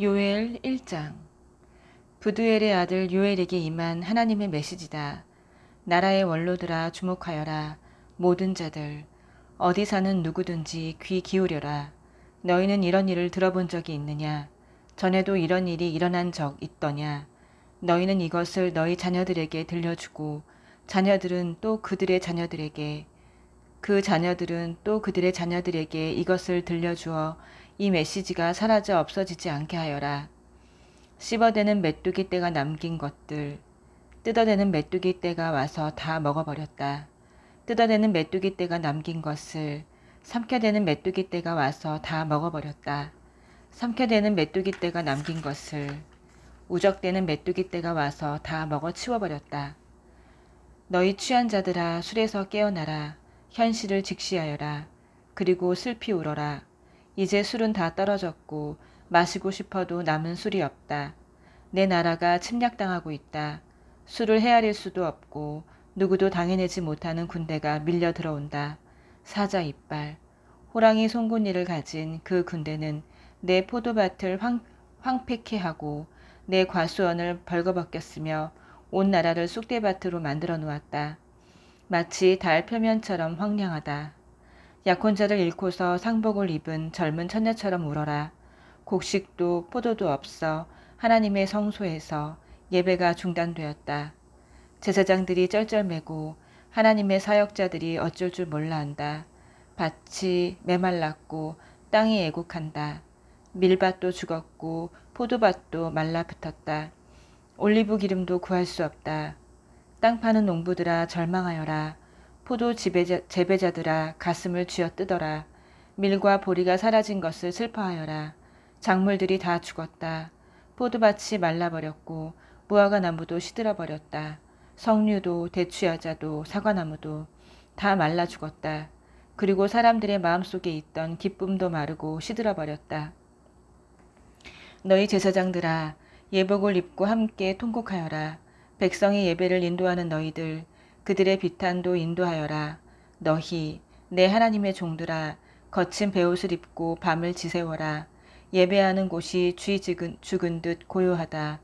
요엘 1장 부두엘의 아들 요엘에게 임한 하나님의 메시지다. 나라의 원로들아 주목하여라. 모든 자들 어디 사는 누구든지 귀 기울여라. 너희는 이런 일을 들어본 적이 있느냐? 전에도 이런 일이 일어난 적 있더냐? 너희는 이것을 너희 자녀들에게 들려주고 자녀들은 또 그들의 자녀들에게 그 자녀들은 또 그들의 자녀들에게 이것을 들려주어 이 메시지가 사라져 없어지지 않게 하여라. 씹어대는 메뚜기 떼가 남긴 것들, 뜯어대는 메뚜기 떼가 와서 다 먹어버렸다. 뜯어대는 메뚜기 떼가 남긴 것을 삼켜대는 메뚜기 떼가 와서 다 먹어버렸다. 삼켜대는 메뚜기 떼가 남긴 것을 우적대는 메뚜기 떼가 와서 다 먹어 치워버렸다. 너희 취한 자들아 술에서 깨어나라. 현실을 직시하여라. 그리고 슬피 울어라. 이제 술은 다 떨어졌고 마시고 싶어도 남은 술이 없다. 내 나라가 침략당하고 있다. 술을 헤아릴 수도 없고 누구도 당해내지 못하는 군대가 밀려 들어온다. 사자 이빨. 호랑이 송곳니를 가진 그 군대는 내 포도밭을 황, 황폐케 하고 내 과수원을 벌거벗겼으며 온 나라를 쑥대밭으로 만들어 놓았다. 마치 달 표면처럼 황량하다. 약혼자를 잃고서 상복을 입은 젊은 처녀처럼 울어라. 곡식도 포도도 없어 하나님의 성소에서 예배가 중단되었다. 제사장들이 쩔쩔매고 하나님의 사역자들이 어쩔 줄 몰라 한다. 밭이 메말랐고 땅이 애곡한다. 밀밭도 죽었고 포도밭도 말라붙었다. 올리브 기름도 구할 수 없다. 땅 파는 농부들아 절망하여라. 포도 지배자, 재배자들아 가슴을 쥐어 뜯어라. 밀과 보리가 사라진 것을 슬퍼하여라. 작물들이 다 죽었다. 포도밭이 말라버렸고 무화과 나무도 시들어버렸다. 석류도 대추야자도 사과나무도 다 말라 죽었다. 그리고 사람들의 마음속에 있던 기쁨도 마르고 시들어버렸다. 너희 제사장들아 예복을 입고 함께 통곡하여라. 백성의 예배를 인도하는 너희들 그들의 비탄도 인도하여라. 너희 내 하나님의 종들아 거친 베옷을 입고 밤을 지새워라. 예배하는 곳이 쥐 죽은, 죽은 듯 고요하다.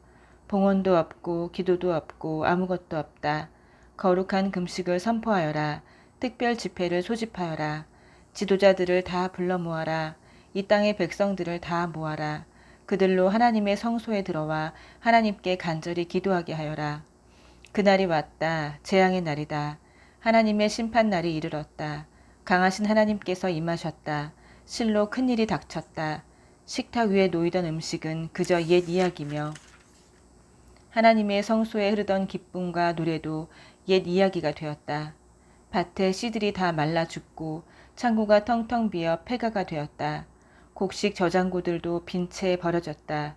봉헌도 없고 기도도 없고 아무것도 없다. 거룩한 금식을 선포하여라. 특별 집회를 소집하여라. 지도자들을 다 불러 모아라. 이 땅의 백성들을 다 모아라. 그들로 하나님의 성소에 들어와 하나님께 간절히 기도하게 하여라. 그날이 왔다. 재앙의 날이다. 하나님의 심판 날이 이르렀다. 강하신 하나님께서 임하셨다. 실로 큰 일이 닥쳤다. 식탁 위에 놓이던 음식은 그저 옛 이야기며 하나님의 성소에 흐르던 기쁨과 노래도 옛 이야기가 되었다. 밭에 씨들이 다 말라 죽고 창고가 텅텅 비어 폐가가 되었다. 곡식 저장고들도 빈 채 버려졌다.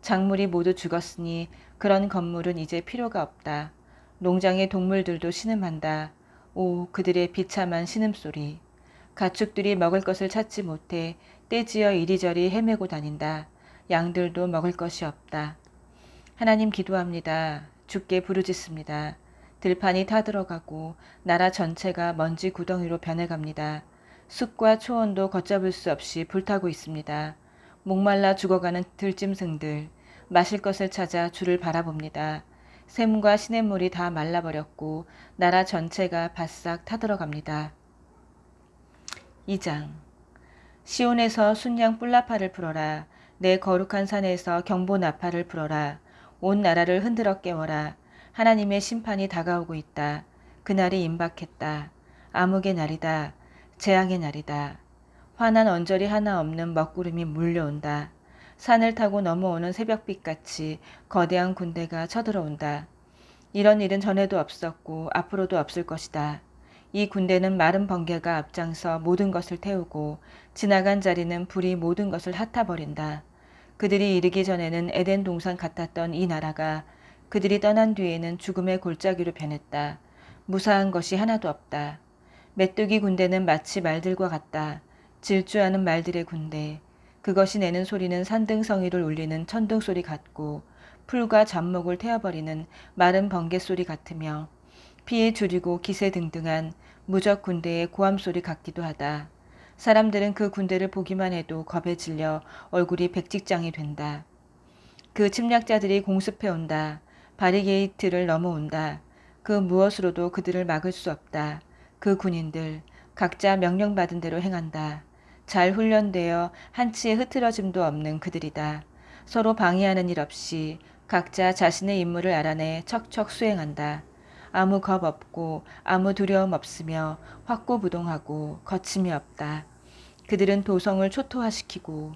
작물이 모두 죽었으니 그런 건물은 이제 필요가 없다. 농장의 동물들도 신음한다. 오, 그들의 비참한 신음소리. 가축들이 먹을 것을 찾지 못해 떼지어 이리저리 헤매고 다닌다. 양들도 먹을 것이 없다. 하나님 기도합니다. 죽게 부르짖습니다. 들판이 타들어가고 나라 전체가 먼지 구덩이로 변해갑니다. 숲과 초원도 걷잡을 수 없이 불타고 있습니다. 목말라 죽어가는 들짐승들, 마실 것을 찾아 주를 바라봅니다. 샘과 시냇물이 다 말라버렸고 나라 전체가 바싹 타들어갑니다. 2장 시온에서 순양 뿔나파를 풀어라. 내 거룩한 산에서 경보 나파를 풀어라. 온 나라를 흔들어 깨워라. 하나님의 심판이 다가오고 있다. 그날이 임박했다. 암흑의 날이다. 재앙의 날이다. 환한 언저리 하나 없는 먹구름이 물려온다. 산을 타고 넘어오는 새벽빛같이 거대한 군대가 쳐들어온다. 이런 일은 전에도 없었고 앞으로도 없을 것이다. 이 군대는 마른 번개가 앞장서 모든 것을 태우고 지나간 자리는 불이 모든 것을 핫아버린다. 그들이 이르기 전에는 에덴 동산 같았던 이 나라가 그들이 떠난 뒤에는 죽음의 골짜기로 변했다. 무사한 것이 하나도 없다. 메뚜기 군대는 마치 말들과 같다. 질주하는 말들의 군대. 그것이 내는 소리는 산등성이를 울리는 천둥 소리 같고 풀과 잡목을 태워버리는 마른 번개 소리 같으며 피에 줄이고 기세 등등한 무적 군대의 고함 소리 같기도 하다. 사람들은 그 군대를 보기만 해도 겁에 질려 얼굴이 백직장이 된다. 그 침략자들이 공습해 온다. 바리게이트를 넘어온다. 그 무엇으로도 그들을 막을 수 없다. 그 군인들 각자 명령받은 대로 행한다. 잘 훈련되어 한치의 흐트러짐도 없는 그들이다. 서로 방해하는 일 없이 각자 자신의 임무를 알아내 척척 수행한다. 아무 겁 없고 아무 두려움 없으며 확고부동하고 거침이 없다. 그들은 도성을 초토화시키고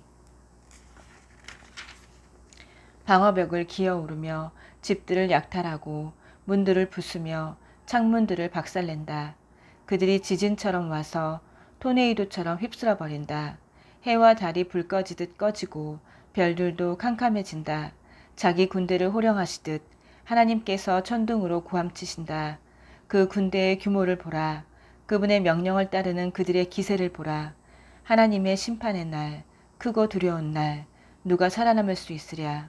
방어벽을 기어오르며 집들을 약탈하고 문들을 부수며 창문들을 박살낸다. 그들이 지진처럼 와서 토네이도처럼 휩쓸어 버린다. 해와 달이 불 꺼지듯 꺼지고 별들도 캄캄해진다. 자기 군대를 호령하시듯 하나님께서 천둥으로 구함치신다. 그 군대의 규모를 보라. 그분의 명령을 따르는 그들의 기세를 보라. 하나님의 심판의 날, 크고 두려운 날, 누가 살아남을 수 있으랴.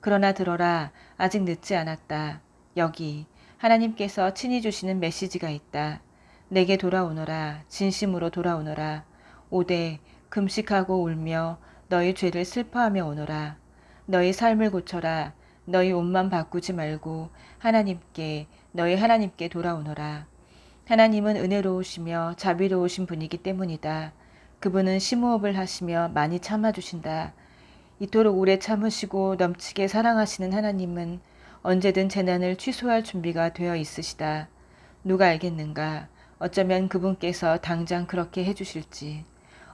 그러나 들어라. 아직 늦지 않았다. 여기 하나님께서 친히 주시는 메시지가 있다. 내게 돌아오너라. 진심으로 돌아오너라. 오대 금식하고 울며 너희 죄를 슬퍼하며 오너라. 너희 삶을 고쳐라. 너희 옷만 바꾸지 말고 하나님께 너희 하나님께 돌아오너라. 하나님은 은혜로우시며 자비로우신 분이기 때문이다. 그분은 심호흡을 하시며 많이 참아주신다. 이토록 오래 참으시고 넘치게 사랑하시는 하나님은 언제든 재난을 취소할 준비가 되어 있으시다. 누가 알겠는가? 어쩌면 그분께서 당장 그렇게 해주실지,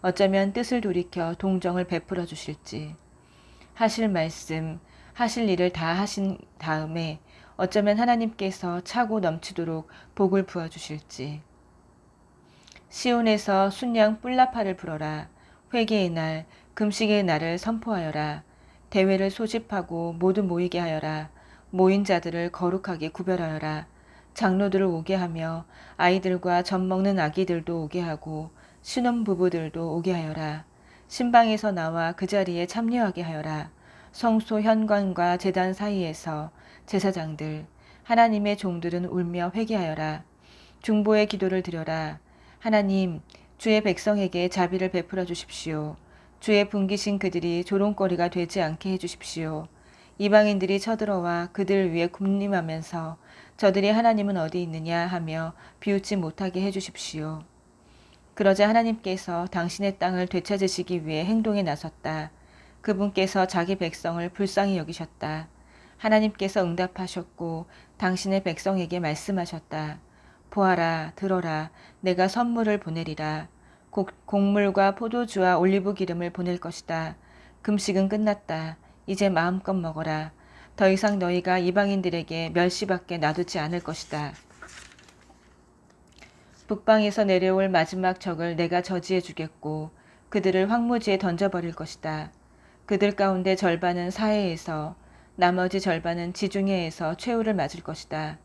어쩌면 뜻을 돌이켜 동정을 베풀어 주실지, 하실 말씀, 하실 일을 다 하신 다음에 어쩌면 하나님께서 차고 넘치도록 복을 부어 주실지. 시온에서 순양 뿔라파를 불어라. 회개의 날, 금식의 날을 선포하여라. 대회를 소집하고 모두 모이게 하여라. 모인 자들을 거룩하게 구별하여라. 장로들을 오게 하며 아이들과 젖 먹는 아기들도 오게 하고 신혼 부부들도 오게 하여라. 신방에서 나와 그 자리에 참여하게 하여라. 성소 현관과 재단 사이에서 제사장들 하나님의 종들은 울며 회개하여라. 중보의 기도를 드려라. 하나님 주의 백성에게 자비를 베풀어 주십시오. 주의 분기신 그들이 조롱거리가 되지 않게 해주십시오. 이방인들이 쳐들어와 그들 위에 군림하면서 저들이 하나님은 어디 있느냐 하며 비웃지 못하게 해주십시오. 그러자 하나님께서 당신의 땅을 되찾으시기 위해 행동에 나섰다. 그분께서 자기 백성을 불쌍히 여기셨다. 하나님께서 응답하셨고 당신의 백성에게 말씀하셨다. 보아라, 들어라, 내가 선물을 보내리라. 곡물과 포도주와 올리브 기름을 보낼 것이다. 금식은 끝났다. 이제 마음껏 먹어라. 더 이상 너희가 이방인들에게 멸시받게 놔두지 않을 것이다. 북방에서 내려올 마지막 적을 내가 저지해 주겠고 그들을 황무지에 던져버릴 것이다. 그들 가운데 절반은 사해에서 나머지 절반은 지중해에서 최후를 맞을 것이다.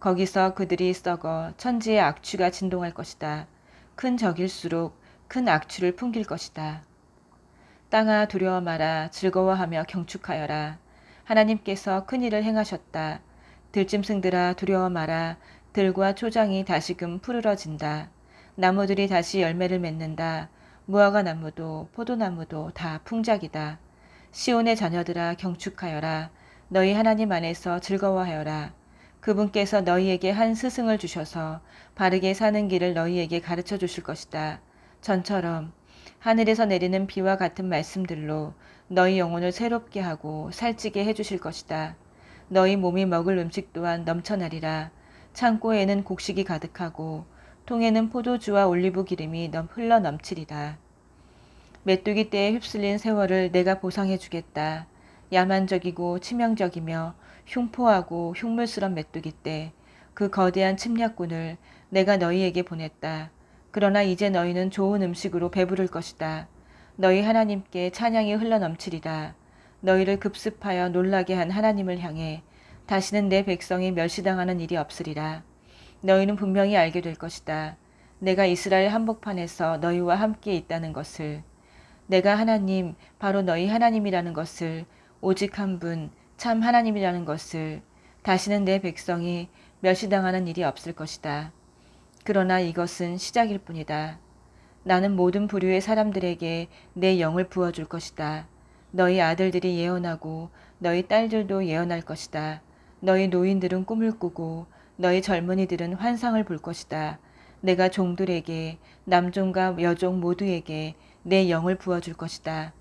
거기서 그들이 썩어 천지의 악취가 진동할 것이다. 큰 적일수록 큰 악취를 풍길 것이다. 땅아 두려워 마라 즐거워하며 경축하여라. 하나님께서 큰 일을 행하셨다. 들짐승들아 두려워 마라. 들과 초장이 다시금 푸르러진다. 나무들이 다시 열매를 맺는다. 무화과 나무도 포도나무도 다 풍작이다. 시온의 자녀들아 경축하여라. 너희 하나님 안에서 즐거워하여라. 그분께서 너희에게 한 스승을 주셔서 바르게 사는 길을 너희에게 가르쳐 주실 것이다. 전처럼 하늘에서 내리는 비와 같은 말씀들로 너희 영혼을 새롭게 하고 살찌게 해주실 것이다. 너희 몸이 먹을 음식 또한 넘쳐나리라. 창고에는 곡식이 가득하고 통에는 포도주와 올리브 기름이 넘 흘러 넘치리라. 메뚜기 떼에 휩쓸린 세월을 내가 보상해 주겠다. 야만적이고 치명적이며 흉포하고 흉물스런 메뚜기 때 그 거대한 침략군을 내가 너희에게 보냈다. 그러나 이제 너희는 좋은 음식으로 배부를 것이다. 너희 하나님께 찬양이 흘러 넘치리라. 너희를 급습하여 놀라게 한 하나님을 향해 다시는 내 백성이 멸시당하는 일이 없으리라. 너희는 분명히 알게 될 것이다. 내가 이스라엘 한복판에서 너희와 함께 있다는 것을 내가 하나님 바로 너희 하나님이라는 것을 오직 한 분 참 하나님이라는 것을 다시는 내 백성이 멸시당하는 일이 없을 것이다. 그러나 이것은 시작일 뿐이다. 나는 모든 부류의 사람들에게 내 영을 부어줄 것이다. 너희 아들들이 예언하고 너희 딸들도 예언할 것이다. 너희 노인들은 꿈을 꾸고 너희 젊은이들은 환상을 볼 것이다. 내가 종들에게 남종과 여종 모두에게 내 영을 부어줄 것이다.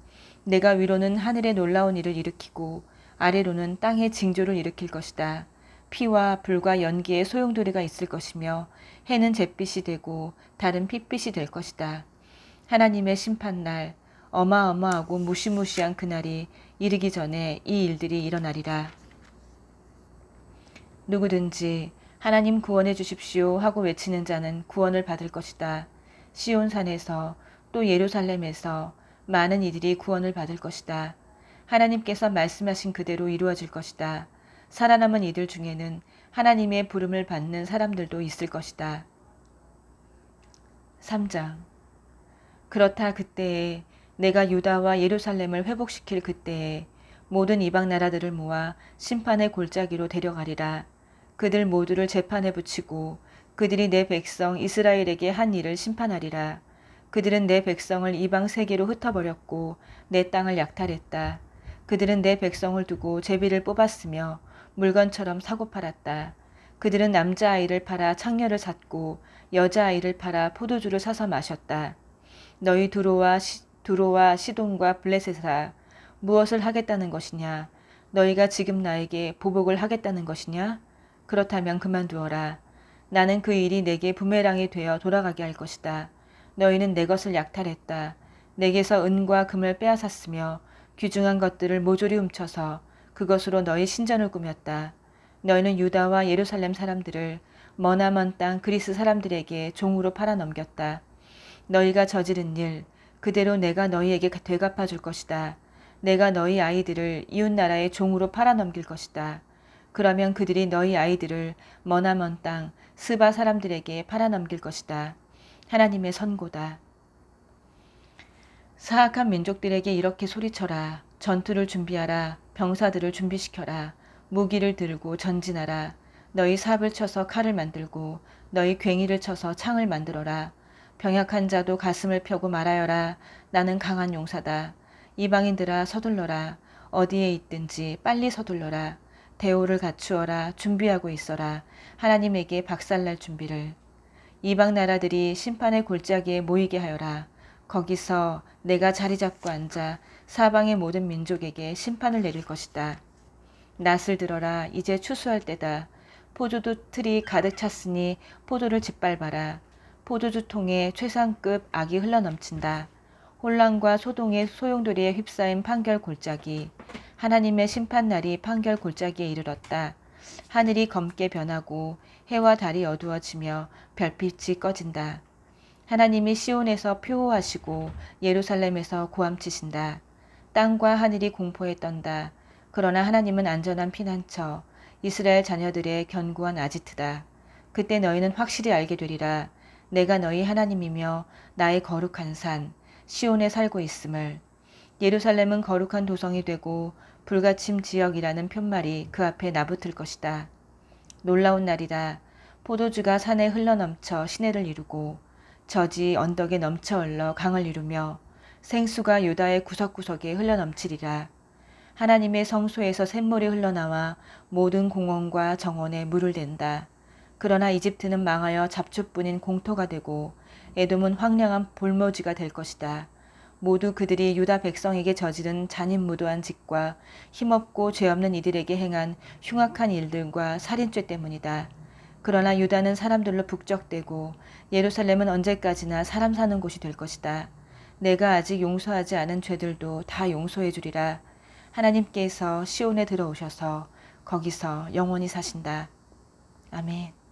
내가 위로는 하늘의 놀라운 일을 일으키고 아래로는 땅의 징조를 일으킬 것이다. 피와 불과 연기의 소용돌이가 있을 것이며 해는 잿빛이 되고 달은 핏빛이 될 것이다. 하나님의 심판날 어마어마하고 무시무시한 그날이 이르기 전에 이 일들이 일어나리라. 누구든지 하나님 구원해 주십시오 하고 외치는 자는 구원을 받을 것이다. 시온산에서 또 예루살렘에서 많은 이들이 구원을 받을 것이다. 하나님께서 말씀하신 그대로 이루어질 것이다. 살아남은 이들 중에는 하나님의 부름을 받는 사람들도 있을 것이다. 3장 그렇다 그때에 내가 유다와 예루살렘을 회복시킬 그때에 모든 이방 나라들을 모아 심판의 골짜기로 데려가리라. 그들 모두를 재판에 붙이고 그들이 내 백성 이스라엘에게 한 일을 심판하리라. 그들은 내 백성을 이방 세계로 흩어버렸고 내 땅을 약탈했다. 그들은 내 백성을 두고 제비를 뽑았으며 물건처럼 사고 팔았다. 그들은 남자아이를 팔아 창녀를 샀고 여자아이를 팔아 포도주를 사서 마셨다. 너희 두로와 시, 두로와 시돈과 블레셋아 무엇을 하겠다는 것이냐? 너희가 지금 나에게 보복을 하겠다는 것이냐? 그렇다면 그만두어라. 나는 그 일이 내게 부메랑이 되어 돌아가게 할 것이다. 너희는 내 것을 약탈했다. 내게서 은과 금을 빼앗았으며 귀중한 것들을 모조리 훔쳐서 그것으로 너희 신전을 꾸몄다. 너희는 유다와 예루살렘 사람들을 머나먼 땅 그리스 사람들에게 종으로 팔아넘겼다. 너희가 저지른 일 그대로 내가 너희에게 되갚아 줄 것이다. 내가 너희 아이들을 이웃 나라의 종으로 팔아넘길 것이다. 그러면 그들이 너희 아이들을 머나먼 땅 스바 사람들에게 팔아넘길 것이다. 하나님의 선고다. 사악한 민족들에게 이렇게 소리쳐라. 전투를 준비하라. 병사들을 준비시켜라. 무기를 들고 전진하라. 너희 삽을 쳐서 칼을 만들고 너희 괭이를 쳐서 창을 만들어라. 병약한 자도 가슴을 펴고 말하여라. 나는 강한 용사다. 이방인들아 서둘러라. 어디에 있든지 빨리 서둘러라. 대오를 갖추어라. 준비하고 있어라. 하나님에게 박살날 준비를. 이방 나라들이 심판의 골짜기에 모이게 하여라. 거기서 내가 자리 잡고 앉아 사방의 모든 민족에게 심판을 내릴 것이다. 낫을 들어라. 이제 추수할 때다. 포도주 틀이 가득 찼으니 포도를 짓밟아라. 포도주 통에 최상급 악이 흘러넘친다. 혼란과 소동의 소용돌이에 휩싸인 판결 골짜기. 하나님의 심판날이 판결 골짜기에 이르렀다. 하늘이 검게 변하고 해와 달이 어두워지며 별빛이 꺼진다. 하나님이 시온에서 표호하시고 예루살렘에서 고함치신다. 땅과 하늘이 공포에 떤다. 그러나 하나님은 안전한 피난처, 이스라엘 자녀들의 견고한 아지트다. 그때 너희는 확실히 알게 되리라. 내가 너희 하나님이며 나의 거룩한 산, 시온에 살고 있음을. 예루살렘은 거룩한 도성이 되고 불가침 지역이라는 편말이 그 앞에 나붙을 것이다. 놀라운 날이다. 포도주가 산에 흘러넘쳐 시내를 이루고 저지 언덕에 넘쳐 흘러 강을 이루며 생수가 유다의 구석구석에 흘러넘치리라. 하나님의 성소에서 샘물이 흘러나와 모든 공원과 정원에 물을 댄다. 그러나 이집트는 망하여 잡초뿐인 공터가 되고 에돔은 황량한 볼모지가 될 것이다. 모두 그들이 유다 백성에게 저지른 잔인무도한 짓과 힘없고 죄 없는 이들에게 행한 흉악한 일들과 살인죄 때문이다. 그러나 유다는 사람들로 북적대고 예루살렘은 언제까지나 사람 사는 곳이 될 것이다. 내가 아직 용서하지 않은 죄들도 다 용서해 주리라. 하나님께서 시온에 들어오셔서 거기서 영원히 사신다. 아멘.